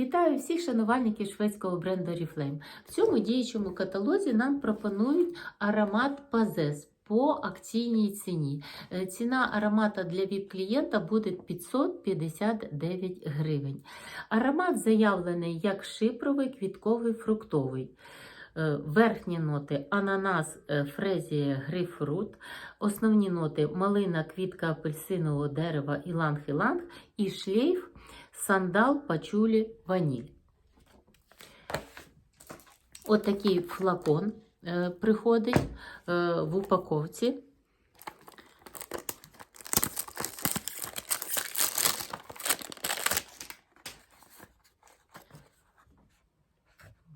Вітаю всіх шанувальників шведського бренду Oriflame. В цьому діючому каталозі нам пропонують аромат Пазес по акційній ціні. Е, Ціна аромата для ВІП-клієнта буде 559 гривень. Аромат заявлений як шипровий, квітковий, фруктовий. Е, Верхні ноти ананас, е, фрезія, грейпфрут. Основні ноти малина, квітка апельсинового дерева, іланг-іланг і шлейф сандал, пачулі, ваніль. От такий флакон е, приходить е, в упаковці.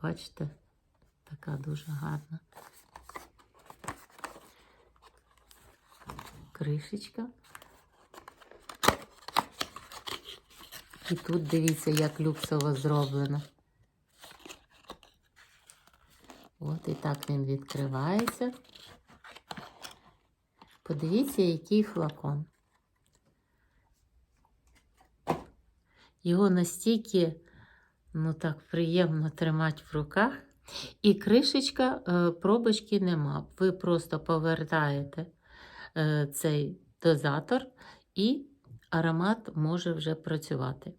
Бачите, така дуже гарна. Кришечка. І тут дивіться, як люксово зроблено. От і так він відкривається. Подивіться, який флакон. Його настільки, ну так, приємно тримати в руках. І кришечка, е, пробочки нема. Ви просто повертаєте е, цей дозатор і аромат може вже працювати.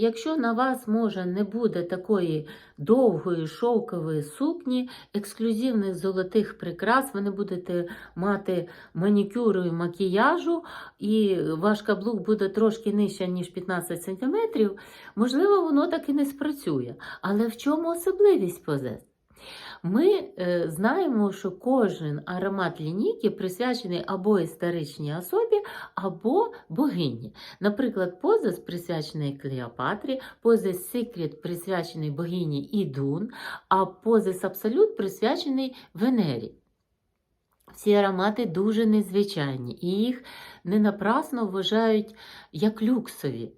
Якщо на вас може не буде такої довгої шовкової сукні, ексклюзивних золотих прикрас, ви не будете мати манікюру і макіяжу, і ваш каблук буде трошки нижче, ніж 15 см, можливо, воно так і не спрацює. Але в чому особливість позес? Ми е, знаємо, що кожен аромат лінійки присвячений або історичній особі, або богині. Наприклад, позис присвячений Клеопатрі, позис Секрет присвячений богині Ідун, а позис Абсолют присвячений Венері. Ці аромати дуже незвичайні, і їх не напрасно вважають як люксові.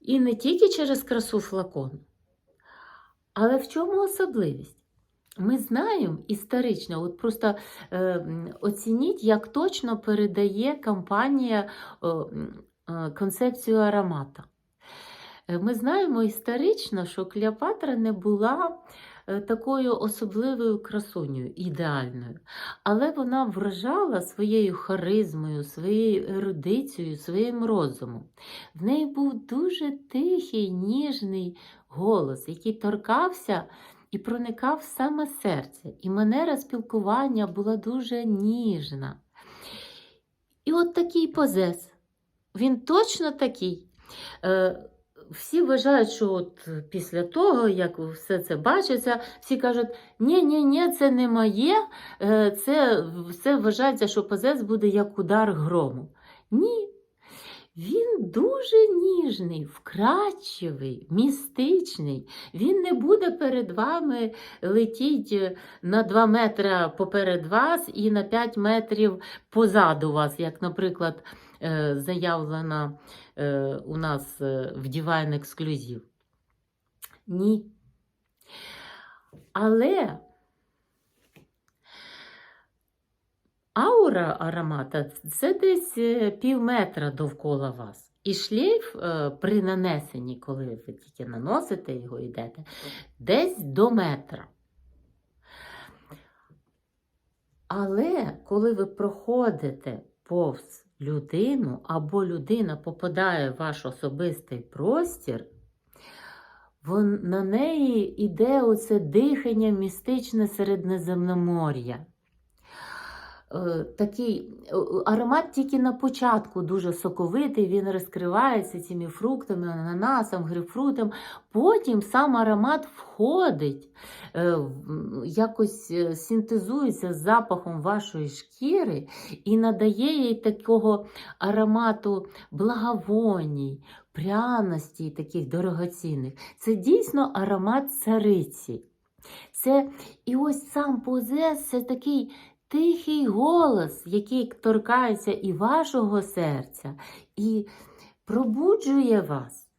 І не тільки через красу флакону. Але в чому особливість? Ми знаємо історично, от просто е, оцініть, як точно передає компанія е, е, концепцію аромата. Е, Ми знаємо історично, що Клеопатра не була е, такою особливою красунею, ідеальною, але вона вражала своєю харизмою, своєю ерудицією, своїм розумом. В неї був дуже тихий, ніжний голос, який торкався і проникав в саме серце. І манера спілкування була дуже ніжна. І от такий позес. Він точно такий. Е, всі вважають, що от після того, як все це бачиться, всі кажуть, ні, ні, ні, це не моє, е, це все вважається, що позес буде як удар грому. Ні. Він дуже ніжний, вкрадчивий, містичний. Він не буде перед вами летіти на 2 метри поперед вас і на 5 метрів позаду вас, як, наприклад, е, заявлено е, у нас е, в Divine Exclusive. Ні. Але аура аромата це десь е, пів метра довкола вас. І шлейф е, при нанесенні, коли ви тільки наносите його йдете, десь до метра. Але коли ви проходите повз людину або людина попадає в ваш особистий простір, на неї йде оце дихання містичне Середнеземномор'я. Такий е, аромат тільки на початку дуже соковитий, він розкривається цими фруктами, ананасом, грейпфрутом. Потім сам аромат входить, е, якось е, синтезується з запахом вашої шкіри і надає їй такого аромату благовоній, пряності таких дорогоцінних. Це дійсно аромат цариці. Це і ось сам позес це такий тихий голос, який торкається і вашого серця, і пробуджує вас.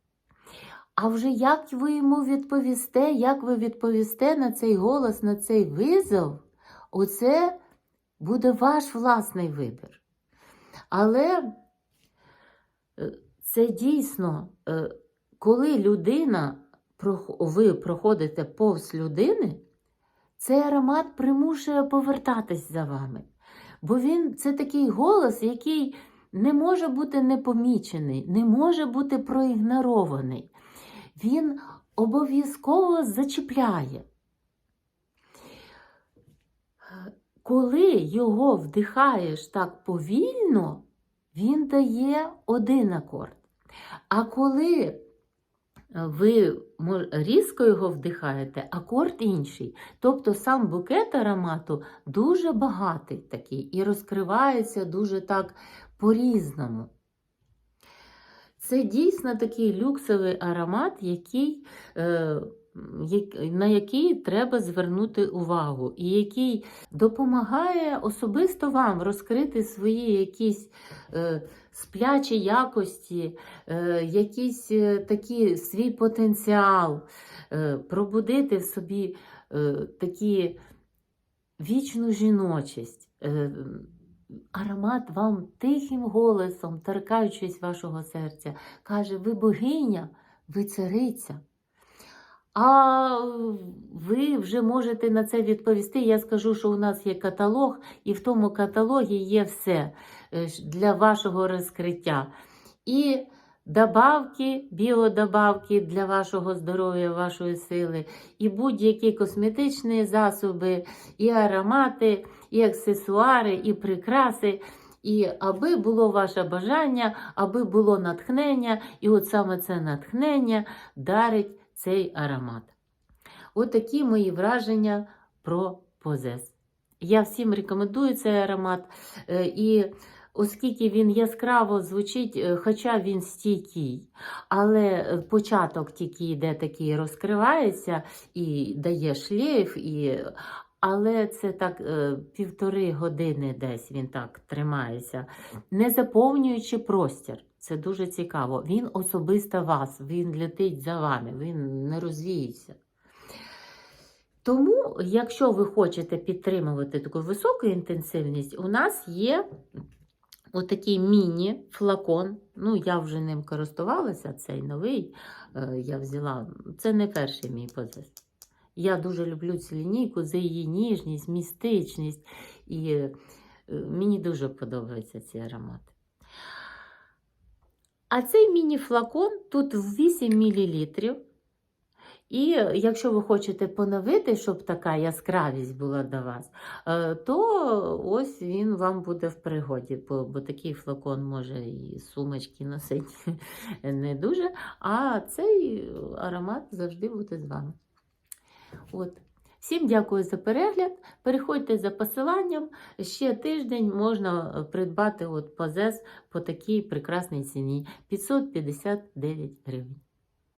А вже як ви йому відповісте, як ви відповісте на цей голос, на цей визов, оце буде ваш власний вибір. Але е, це дійсно, е, коли людина, ви проходите повз людини, цей аромат примушує повертатись за вами. Бо він це такий голос, який не може бути непомічений, не може бути проігнорований. Він обов'язково зачіпляє. Коли його вдихаєш так повільно, він дає один акорд. А коли ви різко його вдихаєте, акорд інший. Тобто сам букет аромату дуже багатий такий і розкривається дуже так по-різному. Це дійсно такий люксовий аромат, який, е, на який треба звернути увагу, і який допомагає особисто вам розкрити свої якісь е, сплячі якості, е, якийсь е, такий свій потенціал, е, пробудити в собі такі вічну жіночість. Аромат вам тихим голосом, торкаючись вашого серця, каже: ви богиня, ви цариця. А ви вже можете на це відповісти. Я скажу, що у нас є каталог, і в тому каталогі є все е, для вашого розкриття. І добавки, біодобавки для вашого здоров'я, вашої сили, і будь-які косметичні засоби, і аромати, і аксесуари, і прикраси. І аби було ваше бажання, аби було натхнення, і от саме це натхнення дарить цей аромат. От такі мої враження про позес. Я всім рекомендую цей аромат. е, І оскільки він яскраво звучить, е, хоча він стійкий, але е, початок тільки йде такий, розкривається і дає шлейф, і... але це так півтори години десь він так тримається, не заповнюючи простір. Це дуже цікаво. Він особисто вас, він летить за вами, він не розвіється. Тому, якщо ви хочете підтримувати таку високу інтенсивність, у нас є отакий міні-флакон. Ну, я вже ним користувалася, цей новий е, я взяла. Це не перший мій позис. Я дуже люблю цю лінійку за її ніжність, містичність, і е, мені дуже подобаються ці аромати. А цей міні-флакон тут 8 мл. І якщо ви хочете поновити, щоб така яскравість була до вас, е, то ось він вам буде в пригоді, бо, бо такий флакон може і сумочки носити не дуже, а цей аромат завжди буде з вами. От. Всім дякую за перегляд. Переходьте за посиланням. Ще тиждень можна придбати от позес по такій прекрасній ціні 559 гривень.